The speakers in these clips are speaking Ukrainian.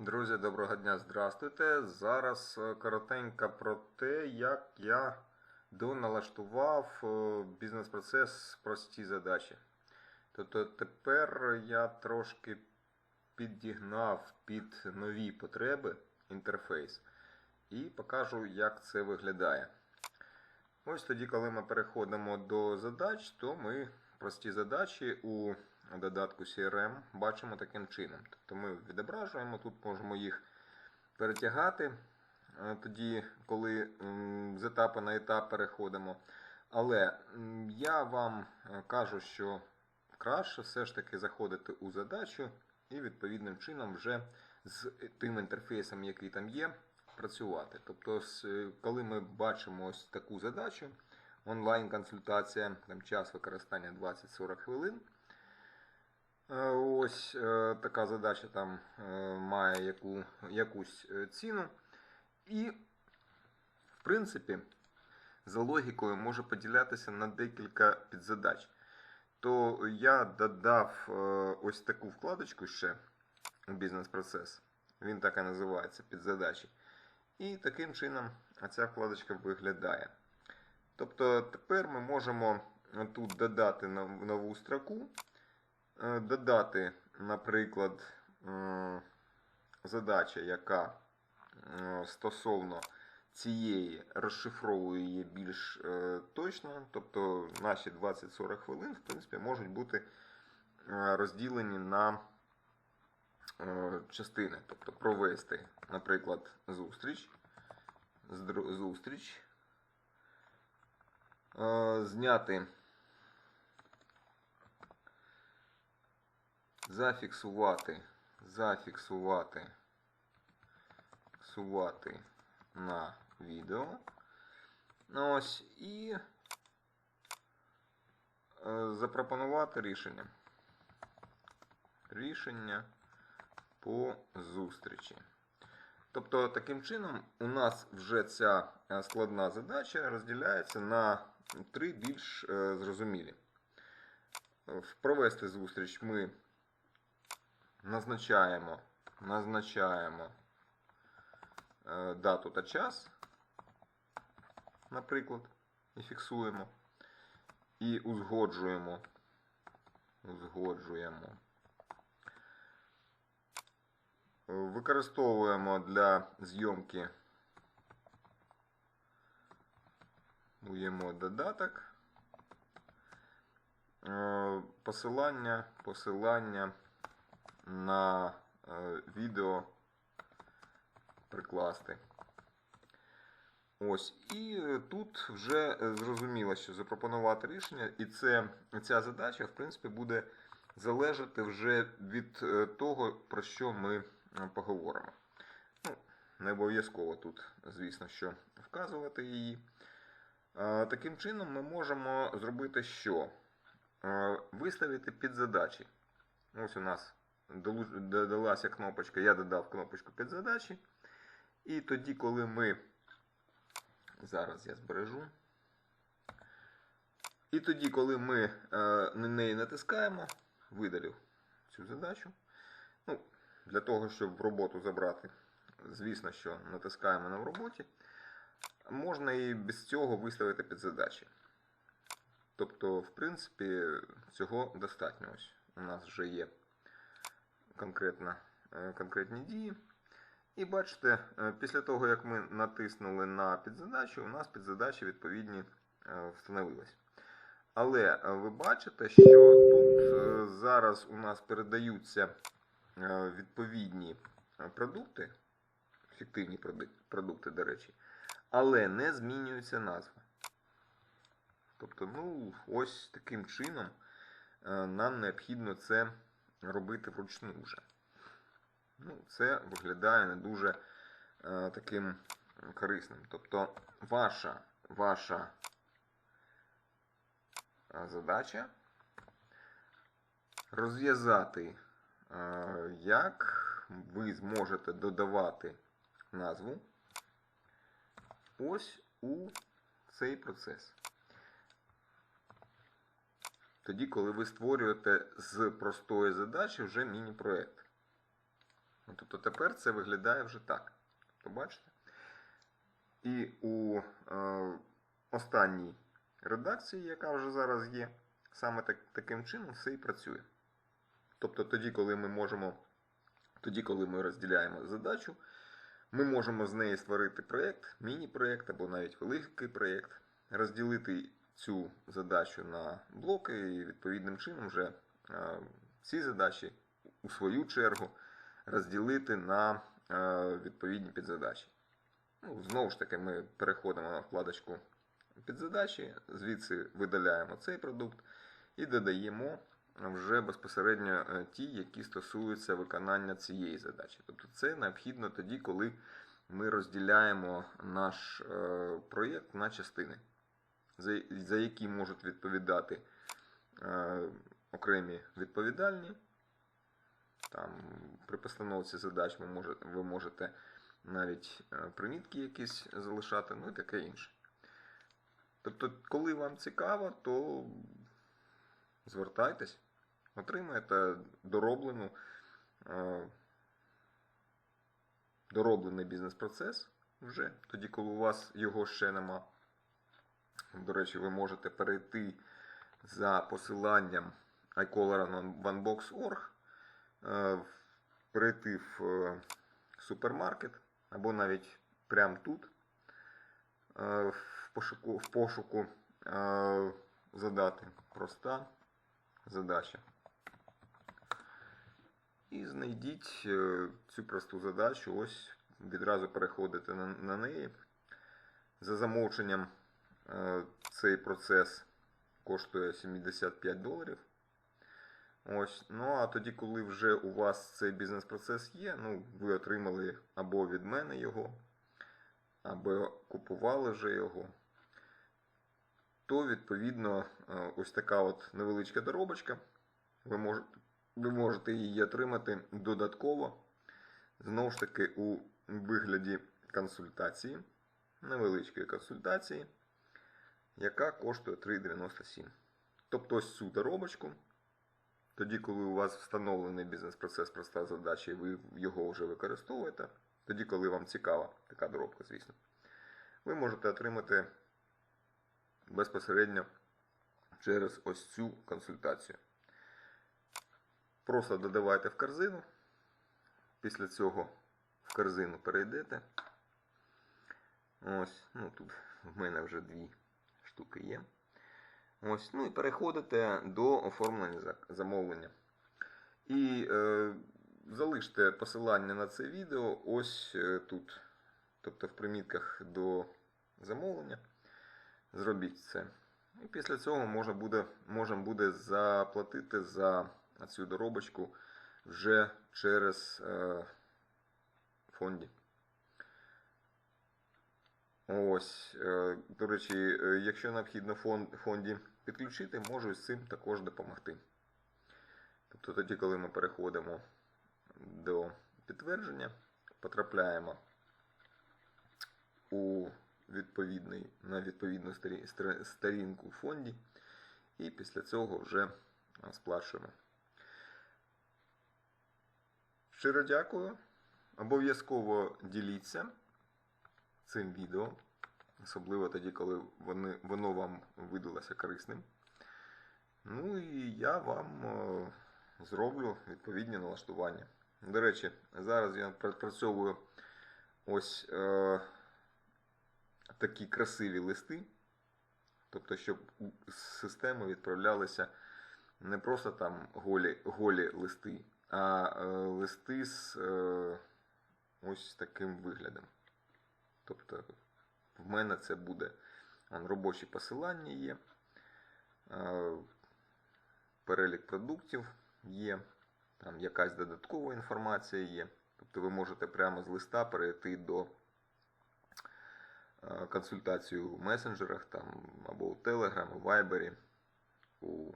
Друзі, доброго дня, здравствуйте. Зараз е, коротенько про те, як я доналаштував е, бізнес-процес прості задачі. Тобто тепер я трошки підігнав під нові потреби інтерфейс і покажу, як це виглядає. Ось тоді, коли ми переходимо до задач, то ми прості задачі у додатку CRM бачимо таким чином. Тобто ми відображуємо, тут можемо їх перетягати е, тоді, коли з етапу на етап переходимо. Але я вам е, кажу, що краще все ж таки заходити у задачу і відповідним чином вже з тим інтерфейсом, який там є, працювати. Тобто, е, коли ми бачимо ось таку задачу, онлайн-консультація, час використання 20-40 хвилин. Е, Ось е, така задача там е, має яку, якусь ціну. І, в принципі, за логікою може поділятися на декілька підзадач. То я додав ось таку вкладочку ще у бізнес-процес. Він так і називається підзадачі. І таким чином ця вкладочка виглядає. Тобто тепер ми можемо тут додати нову строку, додати, наприклад, е, задача, яка е, стосовно цієї розшифровує її більш е, точно. Тобто наші 20-40 хвилин, в принципі, можуть бути е, розділені на е, частини. Тобто провести, наприклад, зустріч, зустріч, е, зняти, зафіксувати, зафіксувати, фіксувати на відео. Ну, Ось і е, запропонувати рішення. Рішення по зустрічі. Тобто, таким чином, у нас вже ця е, складна задача розділяється на три більш е, зрозумілі. Провести зустріч ми назначаємо, назначаємо е, дату та час, наприклад, і фіксуємо. І узгоджуємо. Узгоджуємо. Використовуємо для зйомки уємо додаток. Е, Посилання, посилання на е, відео прикласти. Ось, і е, тут вже е, зрозуміло, що запропонувати рішення, і це, ця задача, в принципі, буде залежати вже від того, про що ми поговоримо. Ну, не обов'язково тут, звісно, що вказувати її. Таким чином, ми можемо зробити що? Виставити підзадачі. Ось у нас додалася кнопочка, я додав кнопочку підзадачі. І тоді, коли ми. Зараз я збережу. І тоді, коли ми е, на неї натискаємо, видалю цю задачу. Ну, для того, щоб в роботу забрати, звісно, що натискаємо на в роботі. Можна і без цього виставити підзадачі. Тобто, в принципі, цього достатньо. Ось у нас вже є конкретно, е, конкретні дії. І бачите, е, після того, як ми натиснули на підзадачу, у нас підзадачі відповідні е, встановились. Але ви бачите, що тут зараз у нас передаються відповідні продукти, фіктивні продукти, до речі, але не змінюється назва. Тобто, ну, ось таким чином нам необхідно це робити вручну вже. Ну, це виглядає не дуже е, таким корисним. Тобто, ваша, ваша е, задача розв'язати, е, як ви зможете додавати назву ось у цей процес. Тоді, коли ви створюєте з простої задачі вже міні-проект. Ну, Тобто тепер це виглядає вже так. Побачите? І у е, останній редакції, яка вже зараз є, саме так, таким чином все і працює. Тобто тоді, коли ми можемо, тоді, коли ми розділяємо задачу, ми можемо з неї створити проєкт, міні-проєкт або навіть великий проєкт, розділити цю задачу на блоки і відповідним чином вже е, ці задачі у свою чергу розділити на е, відповідні підзадачі. Ну, знову ж таки, ми переходимо на вкладочку підзадачі, звідси видаляємо цей продукт і додаємо вже безпосередньо е, ті, які стосуються виконання цієї задачі. Тобто це необхідно тоді, коли ми розділяємо наш е, проєкт на частини, за, які можуть відповідати е, окремі відповідальні. Там, при постановці задач ви можете, ви можете навіть е, примітки якісь залишати, ну і таке інше. Тобто, коли вам цікаво, то звертайтесь, отримаєте дороблену, е, дороблений бізнес-процес вже, тоді, коли у вас його ще нема. До речі, ви можете перейти за посиланням iColor е, перейти в е, супермаркет або навіть прямо тут е, в пошуку, в пошуку задати проста задача. І знайдіть цю просту задачу, ось відразу переходите на, на неї. За замовченням цей процес коштує 75 доларів. Ось, ну а тоді, коли вже у вас цей бізнес-процес є, ну, ви отримали або від мене його, або купували вже його, то відповідно е, ось така от невеличка доробочка. Ви можете, ви можете її отримати додатково, знову ж таки, у вигляді консультації, невеличкої консультації, яка коштує 3,97. Тобто ось цю доробочку. Тоді, коли у вас встановлений бізнес-процес, проста задача, і ви його вже використовуєте, тоді, коли вам цікава така доробка, звісно, ви можете отримати безпосередньо через ось цю консультацію. Просто додавайте в корзину. Після цього в корзину перейдете. Ось, ну тут в мене вже дві штуки є. Ось, ну і переходите до оформлення замовлення. І е, залиште посилання на це відео ось е, тут. Тобто в примітках до замовлення. Зробіть це. І після цього можна буде, можна буде заплатити за цю доробочку вже через е, фонді. Ось, е, до речі, е, якщо необхідно фонд, фонді підключити, можу з цим також допомогти. Тобто тоді, коли ми переходимо до підтвердження, потрапляємо у відповідний, на відповідну сторінку в фонді, і після цього вже сплачуємо. Щиро дякую. Обов'язково діліться цим відео, особливо тоді, коли вони, воно вам видалося корисним. Ну і я вам е, зроблю відповідні налаштування. До речі, зараз я пропрацьовую ось е, такі красиві листи. Тобто, щоб з системи відправлялися не просто там голі голі листи, а е, листи з е, ось таким виглядом. Тобто, в мене це буде робочі посилання є, перелік продуктів є, там якась додаткова інформація є. Тобто ви можете прямо з листа перейти до консультації у месенджерах там, або у Telegram, у Viber, у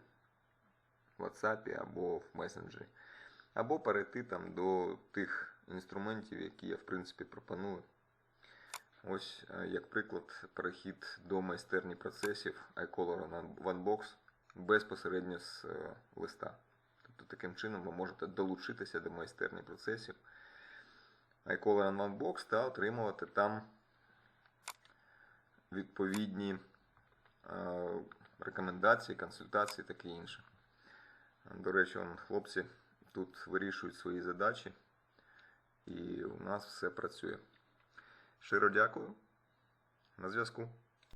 WhatsApp або в месенджері. Або перейти там до тих інструментів, які я в принципі пропоную. Ось, е, як приклад, перехід до майстерні процесів iColor OneBox безпосередньо з е, листа. Тобто таким чином ви можете долучитися до майстерні процесів iColor Unbox та отримувати там відповідні е, рекомендації, консультації, таке інше. До речі, хлопці тут вирішують свої задачі, і у нас все працює. Šero, ďakujem. Na związku.